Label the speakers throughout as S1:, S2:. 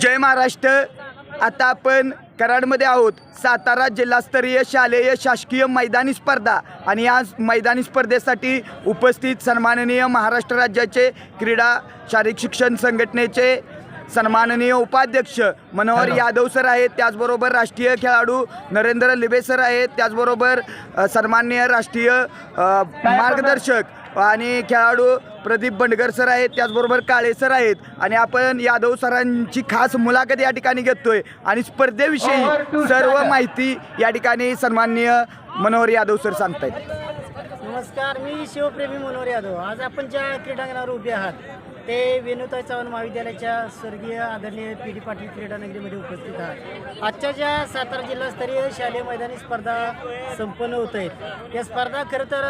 S1: जय महाराष्ट्र. आता आपण कराडमध्ये आहोत. सातारा जिल्हास्तरीय शालेय शासकीय मैदानी स्पर्धा आणि या मैदानी स्पर्धेसाठी उपस्थित सन्माननीय महाराष्ट्र राज्याचे क्रीडा शारीरिक शिक्षण संघटनेचे सन्माननीय उपाध्यक्ष मनोहर यादव सर आहेत. त्याचबरोबर राष्ट्रीय खेळाडू नरेंद्र लिबे सर आहेत. त्याचबरोबर सन्माननीय राष्ट्रीय मार्गदर्शक आणि खेळाडू प्रदीप बंडगर सर आहेत त्याचबरोबर काळे सर आहेत. आणि आपण यादव सरांची खास मुलाखत या ठिकाणी घेतोय. आणि स्पर्धेविषयी सर्व माहिती या ठिकाणी सन्माननीय मनोहर यादव सर सांगतायत.
S2: नमस्कार मी शिवप्रेमी मनोहर यादव. आज आपण ज्या क्रीडांगणावर उभे आहात ते वेणुताई चव्हाण महाविद्यालयाच्या स्वर्गीय आदरणीय पी डी पाटील क्रीडानगरीमध्ये उपस्थित आहात आजच्या ज्या सातारा जिल्हास्तरीय शालेय मैदानी स्पर्धा संपन्न होत आहेत या स्पर्धा खरं तर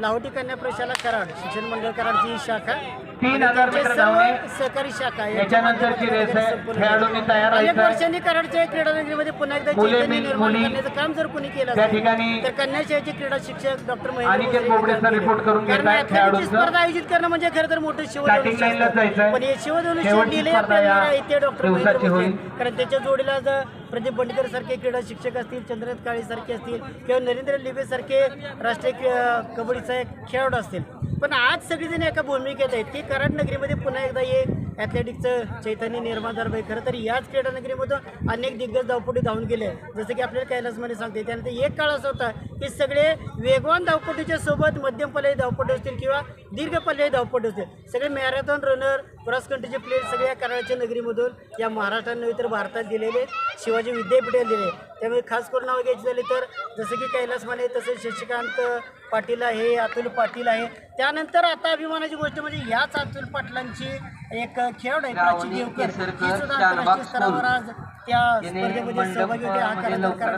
S2: लाहोटी कन्या प्रशाला कराड शिक्षण मंडळ कराडची ही शाखा. सहकारी शाखा अनेक. वर्षांनी कराडच्या क्रीडानगरीमध्ये पुन्हा एकदा चैतन्य निर्माण करण्याचं काम जर कोणी केलं
S3: त्या
S2: असेल,
S3: ठिकाणी
S2: तर कन्याशाळेचे क्रीडा शिक्षक डॉक्टर महेंद्र. स्पर्धा आयोजित करणं म्हणजे खरं तर मोठं
S3: Starting जायचंय.
S2: शिवधनुष्य पण हे शिवधनुष्य
S3: शेवटची
S2: दिले
S3: स्पर्धा या
S2: आपल्याला इथे डॉक्टर महेंद्र
S3: दिवसाची
S2: भोसले
S3: होईल.
S2: कारण त्याच्या जोडीला जर प्रदीप बंडकर सारखे क्रीडा शिक्षक असतील चंद्रनाथ काळे सारखे असतील किंवा नरेंद्र लिबे सारखे राष्ट्रीय कबड्डीचे खेळाडू असतील पण आज सगळेजण एका भूमिकेत आहेत की कराड नगरीमध्ये पुन्हा एकदा एक ॲथलेटिकचं चैतन्य निर्माण झालं पाहिजे खरं तर याच क्रीडानगरीमधून अनेक दिग्गज धावपटी धावून गेले. जसं की आपल्याला कैलासमध्ये सांगते. त्यानंतर एक काळ असा होता की सगळे वेगवान धावपटीच्या सोबत मध्यम पल्ल्याई धावपट असतील किंवा दीर्घ पल्ल्याई धावपट असतील. सगळे मॅरेथॉन रनर क्रॉस कंट्रीचे प्लेयर सगळ्या कराडच्या नगरीमधून या महाराष्ट्रात नव्हे तर भारतात दिलेले शिवाजी विद्यापीठाला दिले त्यामुळे खास करून नाव घ्यायची झाली तर जसं की कैलास माने तसेच शशिकांत पाटील आहे अतुल पाटील आहे. त्यानंतर आता अभिमानाची गोष्ट म्हणजे याच अतुल पाटलांची एक खेळाडू आहे प्राची देवकर. ही सुद्धा आंतरराष्ट्रीय स्तरावर आज त्या स्पर्धेमध्ये सहभागी होते हा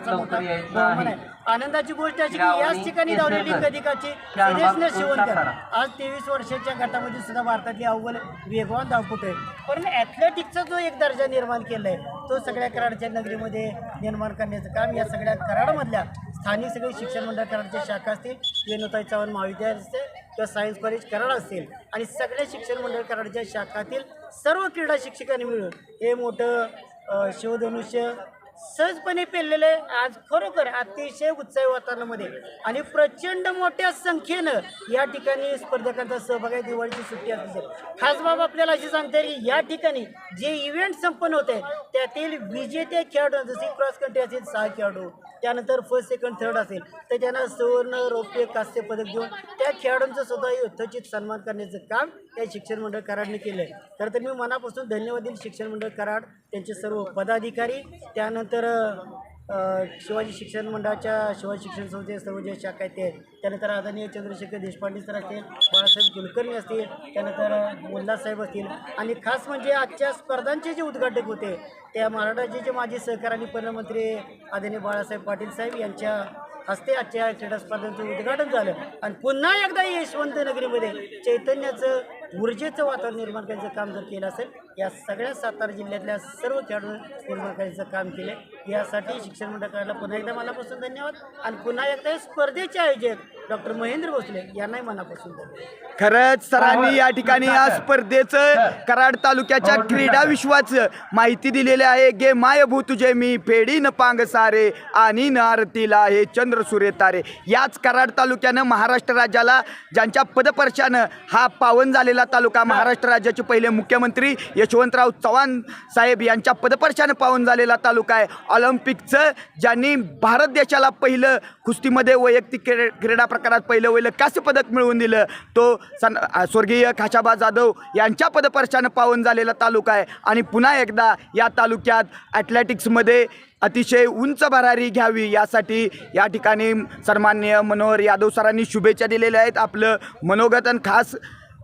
S2: मोठा बहुमान आहे. आनंदाची गोष्ट अशी की याच ठिकाणी धावलेली कधिकाची सुदेश शिवणकर आज तेवीस वर्षाच्या गटामध्ये सुद्धा भारतातली अव्वल वेगवान धावपटू आहे पण ॲथलेटिकचा जो एक दर्जा निर्माण केला आहे तो सगळ्या कराडच्या नगरीमध्ये निर्माण करण्याचं काम या सगळ्या कराडमधल्या स्थानिक सगळे शिक्षण मंडळ कराडच्या शाखा असतील वेणुताई चव्हाण महाविद्यालय असते किंवा सायन्स कॉलेज कराड असतील आणि सगळ्या शिक्षण मंडळ कराडच्या शाखातील सर्व क्रीडा शिक्षकांनी मिळून हे मोठं अ, शिवधनुष्य सहजपणे पेरलेलं आहे. आज खरोखर अतिशय उत्साही वातावरणामध्ये आणि प्रचंड मोठ्या संख्येनं या ठिकाणी स्पर्धकांचा सहभाग आहे. दिवाळीची सुट्टी असते खास बाब आपल्याला अशी सांगता येईल की या ठिकाणी जे इव्हेंट संपन्न होत आहेत त्यातील विजेते खेळाडू जसे क्रॉस कंट्री असतील सहा खेळाडू त्यानंतर फर्स्ट सेकंड थर्ड असेल तर त्यांना सुवर्ण रौप्य कांस्य पदक देऊन त्या खेळाडूंचं सुद्धा यथोचित सन्मान करण्याचं काम या शिक्षण मंडळ कराडने केलं आहे खरं तर मी मनापासून धन्यवाद देईल शिक्षण मंडळ कराड त्यांचे सर्व पदाधिकारी. त्यानंतर शिवाजी शिक्षण मंडळाच्या शिवाजी शिक्षण संस्थेचे सर्व जे शाखा आहेत ते. त्यानंतर आदरणीय चंद्रशेखर देशपांडे सर असतील बाळासाहेब कुलकर्णी असतील त्यानंतर मुल्लासाहेब असतील. आणि खास म्हणजे आजच्या स्पर्धांचे जे उद्घाटक होते त्या महाराष्ट्राचे माजी सहकार आणि प्रधानमंत्री आदरणीय बाळासाहेब पाटील साहेब यांच्या हस्ते आजच्या क्रीडा स्पर्धांचं उद्घाटन झालं. आणि पुन्हा एकदा यशवंत नगरीमध्ये चैतन्याचं ऊर्जेचं वातावरण निर्माण करायचं काम जर केलं असेल या सगळ्या सातारा जिल्ह्यातल्या सर्व खेळाडू निर्माण करायचं काम केलं. यासाठी शिक्षण मंडळाला पुन्हा एकदा मनापासून धन्यवाद आणि पुन्हा एकदा स्पर्धेचे आयोजक डॉक्टर महेंद्र भोसले यांनाही मनापासून धन्यवाद.
S1: खरंच सरांनी या ठिकाणी या स्पर्धेचं कराड तालुक्याच्या क्रीडा विश्वाचं माहिती दिलेली आहे. गे माय भू तुझे मी फेडी न पांग सारे आणि न आरतीला हे चंद्र सूर्य तारे. याच कराड तालुक्यानं महाराष्ट्र राज्याला ज्यांच्या पदपर्शानं हा पावन झालेला तालुका महाराष्ट्र राज्याचे पहिले मुख्यमंत्री यशवंतराव चव्हाण साहेब यांच्या पदपर्शानं पावन झालेला तालुका आहे. ऑलिम्पिकचं ज्यांनी भारत देशाला पहिलं कुस्तीमध्ये वैयक्तिक क्रीडा क्रीडा प्रकारात पहिलं वहिलं कांस्य पदक मिळवून दिलं तो सन स्वर्गीय खाशाबा जाधव यांच्या पदपर्शानं पावन झालेला तालुका आहे. आणि पुन्हा एकदा या तालुक्यात ॲथलेटिक्समध्ये अतिशय उंच भरारी घ्यावी यासाठी या ठिकाणी सन्माननीय मनोहर यादव सरांनी शुभेच्छा दिलेल्या आहेत. आपलं मनोगतन खास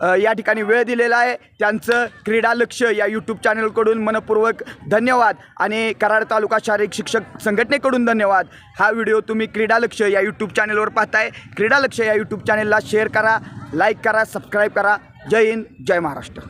S1: या ठिकाणी वेळ दिलेला आहे. त्यांचं क्रीडा लक्ष या यूट्यूब चॅनलकडून मनपूर्वक धन्यवाद. आणि कराड तालुका शारीरिक शिक्षक संघटनेकडून धन्यवाद. हा व्हिडिओ तुम्ही क्रीडा लक्ष या यूट्यूब चॅनलवर पाहताय. क्रीडा लक्ष या यूट्यूब चॅनलला शेअर करा लाईक करा सबस्क्राईब करा. जय हिंद जय महाराष्ट्र.